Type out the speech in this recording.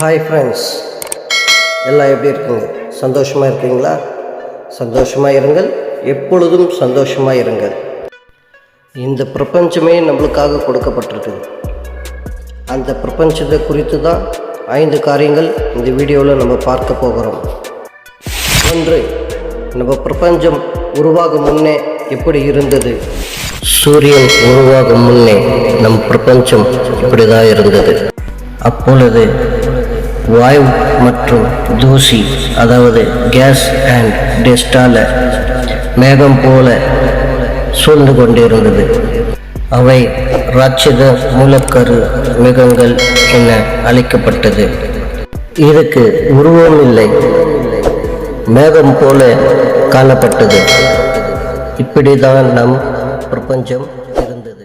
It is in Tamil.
ஹாய் ஃப்ரெண்ட்ஸ் எல்லாம் எப்படி இருக்குங்க? சந்தோஷமாக இருக்கீங்களா? சந்தோஷமாக இருங்கள். எப்பொழுதும் சந்தோஷமாக இருங்கள். இந்த பிரபஞ்சமே நம்மளுக்காக கொடுக்கப்பட்டிருக்குது அந்த பிரபஞ்சத்தை குறித்து தான் ஐந்து காரியங்கள் இந்த வீடியோவில் நம்ம பார்க்க போகிறோம். ஒன்று நம்ம பிரபஞ்சம் உருவாகும் முன்னே எப்படி இருந்தது? சூரியன் உருவாகும் முன்னே நம் பிரபஞ்சம் இப்படி தான் இருந்தது. அப்பொழுது வாயு மற்றும் தூசி அதாவது கேஸ் அண்ட் டெஸ்டால மேகம் போல சூழ்ந்து கொண்டிருந்தது. அவை ராட்சத மூலக்கரு மேகங்கள் என அழைக்கப்பட்டது. இதுக்கு உருவம் இல்லை மேகம் போல காணப்பட்டது. இப்படிதான் நம் பிரபஞ்சம் இருந்தது.